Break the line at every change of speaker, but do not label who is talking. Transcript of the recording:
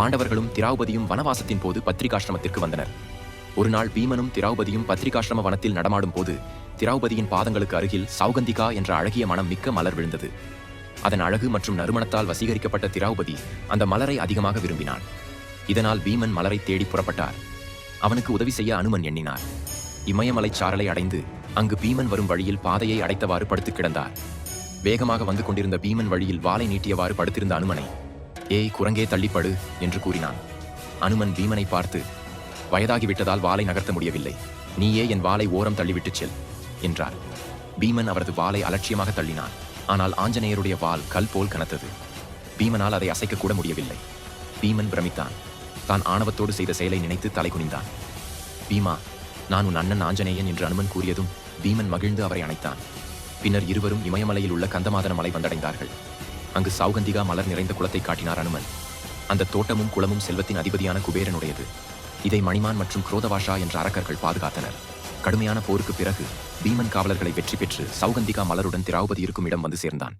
பாண்டவர்களும் திராபதியும் வனவாசத்தின் போது பத்திரிகாசிரமத்திற்கு வந்தனர். ஒரு நாள் பீமனும் திராபதியும் பத்திரிகாசிரம வனத்தில் நடமாடும் போது திராபதியின் பாதங்களுக்கு அருகில் சௌகந்திகா என்ற அழகிய மனம் மிக்க மலர் விழுந்தது. அதன் அழகு மற்றும் நறுமணத்தால் வசீகரிக்கப்பட்ட திராபதி அந்த மலரை அதிகமாக விரும்பினான். இதனால் பீமன் மலரை தேடி புறப்பட்டார். அவனுக்கு உதவி செய்ய அனுமன் எண்ணினார். இமயமலைச் சாரலை அடைந்து அங்கு பீமன் வரும் வழியில் பாதையை அடைத்தவாறு படுத்துக் கிடந்தார். வேகமாக வந்து கொண்டிருந்த பீமன் வழியில் வாளை நீட்டியவாறு படுத்திருந்த அனுமனை ஏய் குரங்கே தள்ளிப்படு என்று கூறினான். அனுமன் பீமனை பார்த்து வயதாகிவிட்டதால் வாளை நகர்த்த முடியவில்லை. நீயே என் வாளை ஓரம் தள்ளிவிட்டுச் செல் என்றார். பீமன் அவரது வாளை அலட்சியமாக தள்ளினான். ஆனால் ஆஞ்சநேயருடைய வாள் கல் போல் கனத்தது. பீமனால் அதை அசைக்க கூட முடியவில்லை. பீமன் பிரமித்தான். தான் ஆணவத்தோடு செய்த செயலை நினைத்து தலை குனிந்தான். பீமா நான் உன் அண்ணன் ஆஞ்சநேயன் என்று அனுமன் கூறியதும் பீமன் மகிழ்ந்து அவரை அணைத்தான். பின்னர் இருவரும் இமயமலையில் உள்ள கந்தமாதன மலை வந்தடைந்தார்கள். அங்கு சௌகந்திகா மலர் நிறைந்த குளத்தை காட்டினார் அனுமன். அந்த தோட்டமும் குளமும் செல்வத்தின் அதிபதியான குபேரனுடையது. இதை மணிமான் மற்றும் குரோதவாஷா என்ற அரக்கர்கள் பாதுகாத்தனர். கடுமையான போருக்கு பிறகு பீமன் காவலர்களை வெற்றி பெற்று சௌகந்திகா மலருடன் திராவுபதி இருக்கும் இடம் வந்து சேர்ந்தான்.